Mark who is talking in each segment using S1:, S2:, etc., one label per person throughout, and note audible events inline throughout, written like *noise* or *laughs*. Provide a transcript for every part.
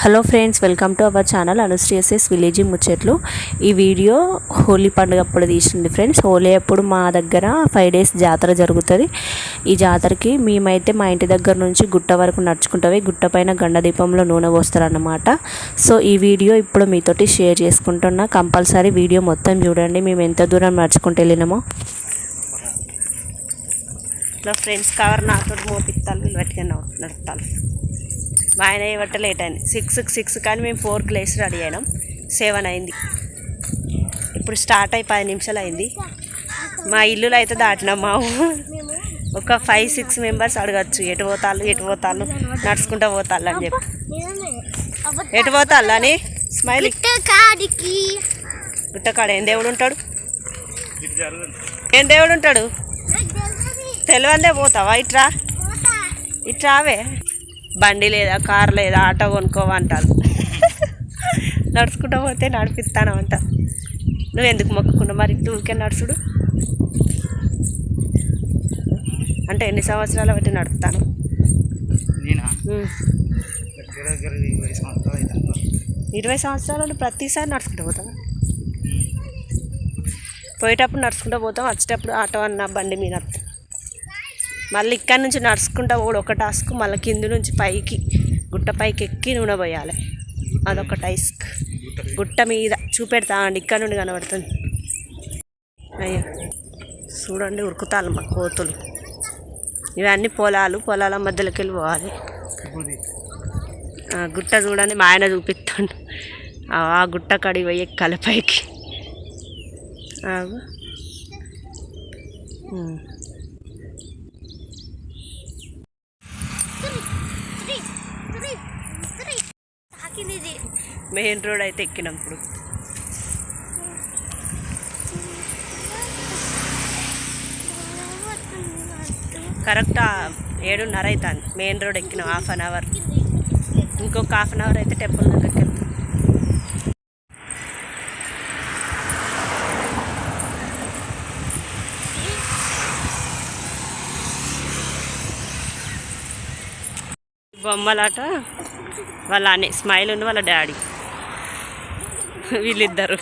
S1: Hello friends welcome to our channel Anushree SS village ముచ్చట్లు. ఈ video Holi పండుగ అప్పుడు తీసింది ఫ్రెండ్స్. హోలీ అప్పుడు మా దగ్గర ఫైవ్ డేస్ జాతర జరుగుతుంది. ఈ జాతరకి మేమైతే మా ఇంటి దగ్గర నుంచి గుట్ట వరకు నడుచుకుంటావి గుట్ట పైన గండ దీపంలో నూనె పోస్తారన్నమాట. సో ఈ వీడియో ఇప్పుడు మీతోటి షేర్ చేసుకుంటున్నా. కంపల్సరీ వీడియో మొత్తం చూడండి. మేము ఎంత దూరం నడుచుకుంటూ వెళ్ళినామో. ఇట్లా ఫ్రెండ్స్ కవర్ నాతో మోపిస్తాను వీళ్ళు పట్టుకొని నడుపుతాను. మా ఆయన ఇవ్వట లేట్ అయింది. సిక్స్ సిక్స్ కానీ మేము ఫోర్కి లేచి రెడీ అయినాం. సెవెన్ అయింది. ఇప్పుడు స్టార్ట్ అయి పది నిమిషాలు అయింది. మా ఇల్లులో అయితే దాటినాం మా ఒక ఫైవ్ సిక్స్ మెంబర్స్ అడగచ్చు. ఎటు పోతాళ్ళు ఎటు పోతాళ్ళు నడుచుకుంటూ పోతాళ్ళు అని చెప్పి. ఎటు పోతాళ్ళు అని? స్మైల్ గుట్టకాడ ఏం దేవుడు ఉంటాడు? ఏం దేవుడు ఉంటాడు? తెలివందే. పోతావా? ఇట్రా ఇట్రావే బండి లేదా కార్ లేదా ఆటో కొనుక్కోవంటారు నడుచుకుంటూ పోతే నడిపిస్తాను అంట నువ్వు ఎందుకు మొక్కుకున్నావు? మరి టూకే నడుచుడు. అంటే ఎన్ని సంవత్సరాలు బట్టి నడుపుతాను?
S2: ఇరవై సంవత్సరాలు
S1: ప్రతిసారి నడుచుకుంటూ పోతావా? పోయేటప్పుడు నడుచుకుంటూ పోతాం వచ్చేటప్పుడు ఆటో అన్న బండి మీద. మళ్ళీ ఇక్కడ నుంచి నడుచుకుంటా కూడా ఒక టాస్క్ మళ్ళీ కింది నుంచి పైకి గుట్ట పైకి ఎక్కి నూనె పోయాలి. అదొక టైస్క్ గుట్ట మీద చూపెడతా అండి ఇక్కడ నుండి కనబడుతుంది. అయ్యో చూడండి ఉరుకుతాను మా కోతులు. ఇవన్నీ పొలాలు పొలాల మధ్యలోకి వెళ్ళి పోవాలి. గుట్ట చూడండి మా ఆయన చూపిస్తాడు. ఆ గుట్ట కడిగి పోయి ఎక్కాలి మెయిన్ రోడ్ అయితే ఎక్కినాం ఇప్పుడు. కరెక్ట్ ఏడున్నర అవుతుంది మెయిన్ రోడ్ ఎక్కినాం హాఫ్ అన్ అవర్. ఇంకొక హాఫ్ అన్ అవర్ అయితే టెంపుల్ దగ్గరికి వెళ్తాం. బొమ్మలాట వాళ్ళ అనే స్మైల్ ఉంది వాళ్ళ డాడీ. వీళ్ళిద్దరు.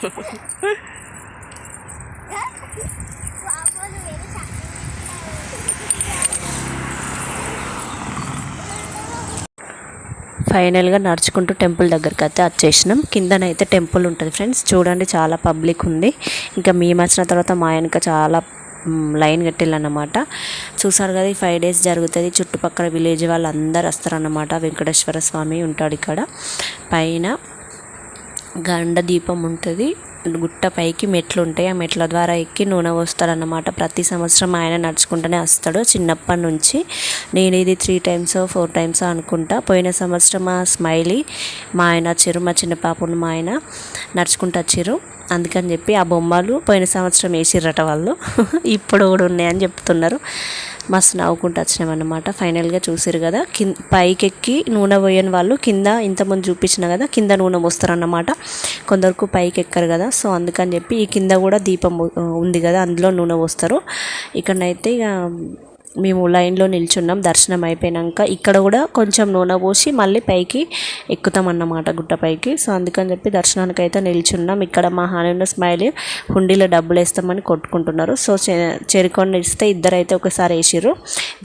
S1: ఫైనల్గా నడుచుకుంటూ టెంపుల్ దగ్గరికి అయితే వచ్చేసినాం. కిందనైతే టెంపుల్ ఉంటుంది ఫ్రెండ్స్. చూడండి చాలా పబ్లిక్ ఉంది. ఇంకా మేము వచ్చిన తర్వాత మా వెనక చాలా లైన్ కట్టిల్లన్నమాట చూసారు కదా ఈ ఫైవ్ డేస్ జరుగుతుంది. చుట్టుపక్కల విలేజ్ వాళ్ళందరూ వస్తారన్నమాట. వెంకటేశ్వర స్వామి ఉంటాడు ఇక్కడ. పైన గండ దీపం ఉంటుంది. గుట్ట పైకి మెట్లు ఉంటాయి. ఆ మెట్ల ద్వారా ఎక్కి నూనె పోస్తారన్నమాట ప్రతి సంవత్సరం ఆయన నడుచుకుంటూనే వస్తాడు చిన్నప్పటి నుంచి నేను ఇది త్రీ టైమ్స్ ఫోర్ టైమ్స్ అనుకుంటా. పోయిన సంవత్సరం మా స్మైలీ మా ఆయన వచ్చారు. మా చిన్న పాపను మా ఆయన నడుచుకుంటూ వచ్చారు. అందుకని చెప్పి ఆ బొమ్మలు పోయిన సంవత్సరం వేసిర్రట వాళ్ళు. *laughs* ఇప్పుడు కూడా ఉన్నాయని చెప్తున్నారు. మస్తు నవ్వుకుంటూ వచ్చినామన్నమాట. ఫైనల్గా చూసారు కదా కింద పైకెక్కి నూనె పోయని వాళ్ళు కింద ఇంతకుముందు చూపించిన కదా కింద నూనె పోస్తారన్నమాట. కొందరు పైకి ఎక్కరు కదా సో అందుకని చెప్పి ఈ కింద కూడా దీపం ఉంది కదా అందులో నూనె పోస్తారు. ఇక్కడనైతే ఇక మేము లైన్లో నిల్చున్నాం దర్శనం అయిపోయినాక ఇక్కడ కూడా కొంచెం నూనె పోసి మళ్ళీ పైకి ఎక్కుతాం అన్నమాట గుట్ట పైకి. సో అందుకని చెప్పి దర్శనానికి అయితే నిల్చున్నాం. ఇక్కడ మా హాని స్మైల్ హుండీలో డబ్బులు వేస్తామని కొట్టుకుంటున్నారు. సో చేరుకొని ఇస్తే ఇద్దరు అయితే ఒకసారి వేసిర్రు.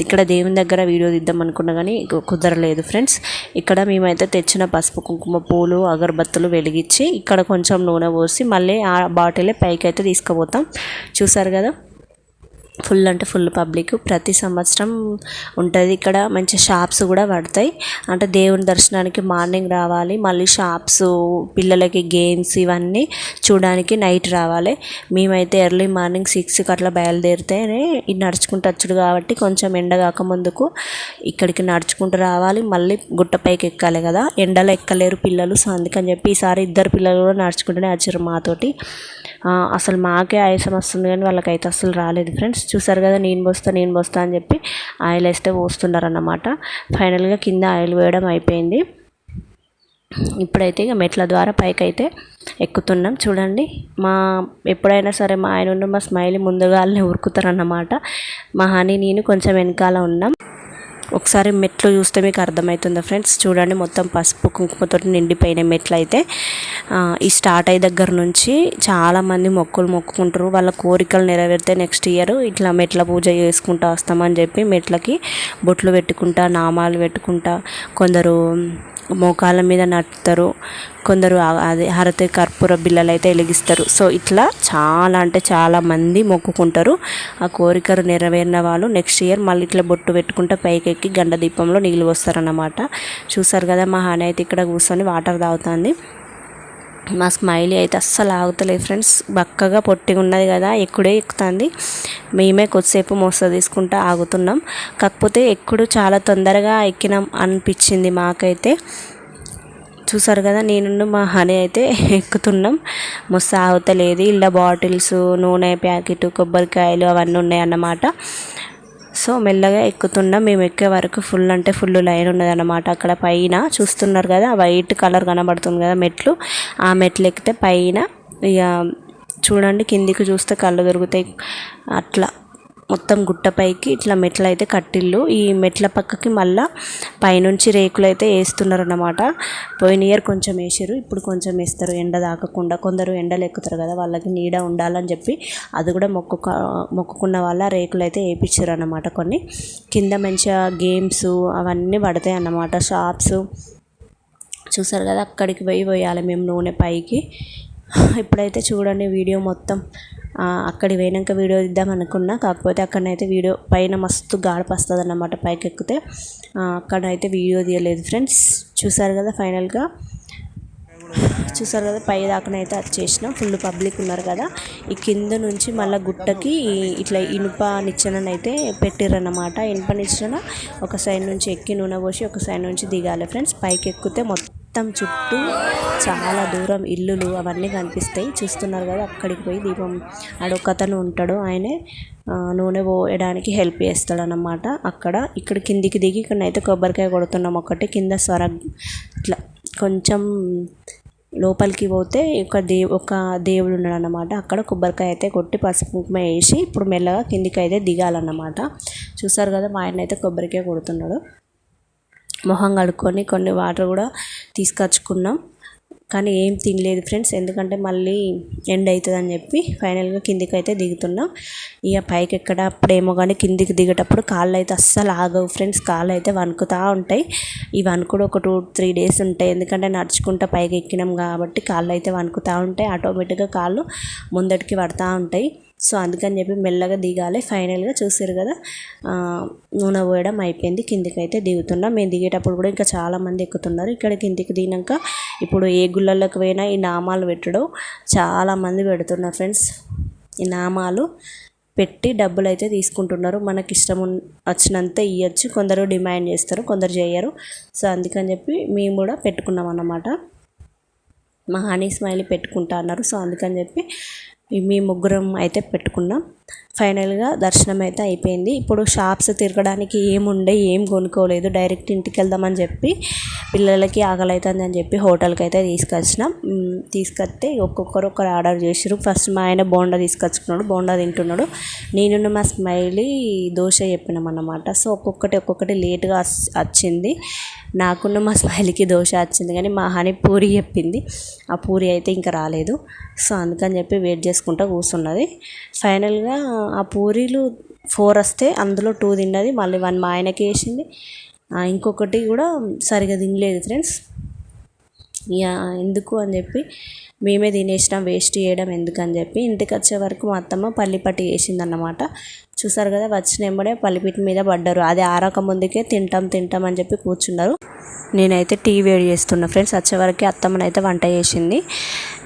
S1: ఇక్కడ దేవుని దగ్గర వీడియో తీద్దాం అనుకున్నా కానీ కుదరలేదు ఫ్రెండ్స్. ఇక్కడ మేమైతే తెచ్చిన పసుపు కుంకుమ పూలు అగరబత్తులు వెలిగించి ఇక్కడ కొంచెం నూనె పోసి మళ్ళీ ఆ బాటిలే పైకి అయితే తీసుకుపోతాం. చూసారు కదా? ఫుల్ అంటే ఫుల్ పబ్లిక్ ప్రతి సంవత్సరం ఉంటుంది. ఇక్కడ మంచి షాప్స్ కూడా పడతాయి. అంటే దేవుని దర్శనానికి మార్నింగ్ రావాలి మళ్ళీ షాప్స్ పిల్లలకి గేమ్స్ ఇవన్నీ చూడడానికి నైట్ రావాలి. మేమైతే ఎర్లీ మార్నింగ్ సిక్స్కి అట్లా బయలుదేరితేనే ఇది నడుచుకుంటూ వచ్చుడు కాబట్టి కొంచెం ఎండ కాక ముందుకు ఇక్కడికి నడుచుకుంటూ రావాలి. మళ్ళీ గుట్టపైకి ఎక్కాలి కదా. ఎండలో ఎక్కలేరు పిల్లలు. సో అందుకని చెప్పి ఈసారి ఇద్దరు పిల్లలు కూడా నడుచుకుంటూనే వచ్చారు మాతోటి. అసలు మాకే ఆయాసం వస్తుంది కానీ వాళ్ళకైతే అసలు రాలేదు ఫ్రెండ్స్. చూసారు కదా నేను పోస్తా నేను పోస్తా అని చెప్పి ఆయిల్ వేస్తే పోస్తున్నారు అన్నమాట ఫైనల్గా కింద ఆయిల్ వేయడం అయిపోయింది. ఇప్పుడైతే ఇక మెట్ల ద్వారా పైకి అయితే ఎక్కుతున్నాం. చూడండి మా ఎప్పుడైనా సరే మా ఆయన ఉన్న మా స్మైల్ ముందుగానే ఉరుకుతారన్నమాట. మా హనీ నేను కొంచెం వెనకాల ఉన్నాం. ఒకసారి మెట్లు చూస్తే మీకు అర్థమవుతుందా ఫ్రెండ్స్. చూడండి మొత్తం పసుపు కుంకుమతో నిండిపోయిన మెట్లు అయితే ఈ స్టార్ట్ అయ్యే దగ్గర నుంచి చాలామంది మొక్కులు మొక్కుకుంటారు. వాళ్ళ కోరికలు నెరవేరితే నెక్స్ట్ ఇయర్ ఇట్లా మెట్ల పూజ చేసుకుంటా వస్తామని చెప్పి మెట్లకి బొట్లు పెట్టుకుంటా నామాలు పెట్టుకుంటా కొందరు మోకాళ్ళ మీద నట్టుతారు కొందరు అదే హరతి కర్పూర బిళ్ళలు అయితే వెలిగిస్తారు. సో ఇట్లా చాలా అంటే చాలా మంది మొక్కుకుంటారు. ఆ కోరికలు నెరవేరిన వాళ్ళు నెక్స్ట్ ఇయర్ మళ్ళీ ఇట్లా బొట్టు పెట్టుకుంటే పైకెక్కి గండ దీపంలో నీళ్ళు వస్తారన్నమాట చూసారు కదా మా హాని అయితే ఇక్కడ కూర్చొని వాటర్ తాగుతుంది. మా స్మైలీ అయితే అస్సలు ఆగుతలేదు ఫ్రెండ్స్. బక్కగా పొట్టిగా ఉన్నది కదా ఎక్కుడే ఎక్కుతుంది. మేమే కొద్దిసేపు మోస తీసుకుంటా ఆగుతున్నాం. కాకపోతే ఎక్కుడు చాలా తొందరగా ఎక్కినాం అనిపించింది మాకైతే. చూసారు కదా నేను మా హనీ అయితే ఎక్కుతున్నాం. మస్తు ఆగుతలేదు. ఇలా బాటిల్స్ నూనె ప్యాకెట్ కొబ్బరికాయలు అవన్నీ ఉన్నాయన్నమాట. సో మెల్లగా ఎక్కుతున్నాం మేము ఎక్కే వరకు ఫుల్ అంటే ఫుల్ లైన్ ఉన్నదన్నమాట. అక్కడ పైన చూస్తున్నారు కదా వైట్ కలర్ కనబడుతుంది కదా మెట్లు. ఆ మెట్లు ఎక్కితే పైన ఇక చూడండి కిందికి చూస్తే కళ్ళు దొరుకుతాయి. అట్లా. మొత్తం గుట్టపైకి ఇట్లా మెట్లు అయితే కట్టిల్లు. ఈ మెట్ల పక్కకి మళ్ళా పైనుంచి రేకులు అయితే వేస్తున్నారన్నమాట పోయిన ఇయర్ కొంచెం వేసారు ఇప్పుడు కొంచెం వేస్తారు ఎండ తాకకుండా కొందరు ఎండలు ఎక్కుతారు కదా వాళ్ళకి నీడ ఉండాలని చెప్పి అది కూడా మొక్కుక మొక్కుకున్న వాళ్ళ రేకులు అయితే వేయించారు అన్నమాట కొన్ని. కింద మంచిగా గేమ్స్ అవన్నీ పడతాయి అన్నమాట. షాప్స్. చూసారు కదా అక్కడికి పోయి పోయాలి మేము నూనె పైకి. ఇప్పుడైతే చూడండి వీడియో మొత్తం. ఆ, అక్కడికి పోయినాక వీడియో ఇద్దాం అనుకున్నా. కాకపోతే అక్కడనైతే వీడియో పైన మస్తు గాడప వస్తుంది అన్నమాట పైకి ఎక్కితే అక్కడైతే వీడియో తీయలేదు ఫ్రెండ్స్. చూసారు కదా ఫైనల్గా? చూసారు కదా పై దాకానైతే వచ్చేసినాం ఫుల్ పబ్లిక్ ఉన్నారు కదా. ఈ కింద నుంచి మళ్ళీ గుట్టకి ఇట్లా ఇనుప నిచ్చెనని అయితే పెట్టిర్రన్నమాట. ఇనుప నిచ్చెన ఒక సైడ్ నుంచి ఎక్కి నూనె పోసి ఒక సైడ్ నుంచి దిగాలి ఫ్రెండ్స్. పైకి ఎక్కితే మొత్తం మొత్తం చుట్టూ చాలా దూరం ఇల్లులు అవన్నీ కనిపిస్తాయి. చూస్తున్నారు కదా అక్కడికి పోయి దీపం ఆడొకతను ఉంటాడు. ఆయనే నూనె పోయడానికి హెల్ప్ చేస్తాడు అన్నమాట అక్కడ ఇక్కడ కిందికి దిగి ఇక్కడనైతే కొబ్బరికాయ కొడుతున్నాం ఒకటి. కింద స్వర ఇట్లా కొంచెం లోపలికి పోతే ఒక దే ఒక దేవుడు ఉన్నాడు అన్నమాట అక్కడ కొబ్బరికాయ అయితే కొట్టి పసుపు కుంకుమ వేసి ఇప్పుడు మెల్లగా కిందికి అయితే దిగాలన్నమాట. చూసారు కదా మా ఆయన అయితే కొబ్బరికాయ కొడుతున్నాడు. మొహం కడుక్కొని కొన్ని వాటర్ కూడా తీసుకొచ్చుకున్నాం. కానీ ఏం తినలేదు ఫ్రెండ్స్. ఎందుకంటే మళ్ళీ ఎండ్ అవుతుంది అని చెప్పి ఫైనల్గా కిందికి అయితే దిగుతున్నాం. ఇక పైకి ఎక్కడప్పుడేమో కానీ కిందికి దిగేటప్పుడు కాళ్ళు అయితే అస్సలు ఆగవు ఫ్రెండ్స్. కాళ్ళు అయితే వణుకుతూ ఉంటాయి. ఈ వణుకుడు ఒక టూ త్రీ డేస్ ఉంటాయి. ఎందుకంటే నడుచుకుంటూ పైకి ఎక్కినాం కాబట్టి కాళ్ళు అయితే వణుకుతూ ఉంటాయి. ఆటోమేటిక్గా కాళ్ళు ముందటికి పడతా ఉంటాయి. సో అందుకని చెప్పి మెల్లగా దిగాలి. ఫైనల్గా చూసారు కదా నూనె పోయడం అయిపోయింది. కిందికి అయితే దిగుతున్నాం. మేము దిగేటప్పుడు కూడా ఇంకా చాలామంది ఎక్కుతున్నారు. ఇక్కడ కిందికి దిగినాక ఇప్పుడు ఏ గుళ్ళల్లోకి పోయినా ఈ నామాలు పెట్టడం చాలామంది పెడుతున్నారు ఫ్రెండ్స్ ఈ నామాలు పెట్టి డబ్బులు అయితే తీసుకుంటున్నారు. మనకి ఇష్టం వచ్చినంత ఇవ్వచ్చు కొందరు డిమాండ్ చేస్తారు కొందరు చేయరు. సో అందుకని చెప్పి మేము కూడా పెట్టుకున్నాం అన్నమాట. మా హనీ స్మైలీ పెట్టుకుంటా అన్నారు. సో అందుకని చెప్పి మీ ముగ్గురం అయితే పెట్టుకున్నాం. ఫైనల్గా దర్శనం అయితే అయిపోయింది. ఇప్పుడు షాప్స్ తిరగడానికి ఏముండే ఏం కొనుక్కోలేదు. డైరెక్ట్ ఇంటికి వెళ్దామని చెప్పి పిల్లలకి ఆకలి అవుతుంది అని చెప్పి హోటల్కి అయితే తీసుకొచ్చినాం తీసుకొస్తే ఒక్కొక్కరు ఒకరు ఆర్డర్ చేసారు ఫస్ట్ మా ఆయన బోండా తీసుకొచ్చుకున్నాడు బోండా తింటున్నాడు. నేను మా స్మైలీ దోశ చెప్పినాం అన్నమాట సో ఒక్కొక్కటి ఒక్కొక్కటి లేట్గా వచ్చింది నాకున్న మా స్మైలీకి దోశ వచ్చింది కానీ మా హాని పూరి చెప్పింది. ఆ పూరి అయితే ఇంకా రాలేదు. సో అందుకని చెప్పి వెయిట్ చేసుకుంటూ కూర్చున్నది. ఫైనల్గా ఆ పూరీలు ఫోర్ వస్తే అందులో టూ తిన్నది. మళ్ళీ వన్ మా ఆయనకి వేసింది. ఇంకొకటి కూడా సరిగా తినలేదు ఫ్రెండ్స్. ఇక ఎందుకు అని చెప్పి మేమే తినేసినాం వేస్ట్ చేయడం ఎందుకు అని చెప్పి ఇంటికి వచ్చే వరకు మా అత్తమ్మ పల్లిపట్టి వేసిందన్నమాట. చూసారు కదా వచ్చిన వెంబడే పల్లిపిట్టి మీద పడ్డారు. అది ఆరక ముందుకే తింటాం తింటాం అని చెప్పి కూర్చున్నారు. నేనైతే టీ వేడి చేస్తున్నా ఫ్రెండ్స్. వచ్చేవరకు అత్తమ్మనైతే వంట చేసింది.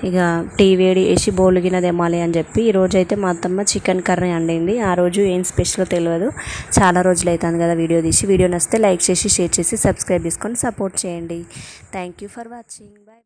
S1: ఇక టీ వేడి వేసి బౌలు గిన్నె తెమ్మాలి అని చెప్పి ఈరోజు అయితే మా అత్తమ్మ చికెన్ కర్రీ వండింది. ఆ రోజు ఏం స్పెషల్ తెలియదు చాలా రోజులు అవుతుంది కదా వీడియో తీసి. వీడియో నచ్చితే లైక్ చేసి షేర్ చేసి సబ్స్క్రైబ్ చేసుకొని సపోర్ట్ చేయండి. Thank you for watching bye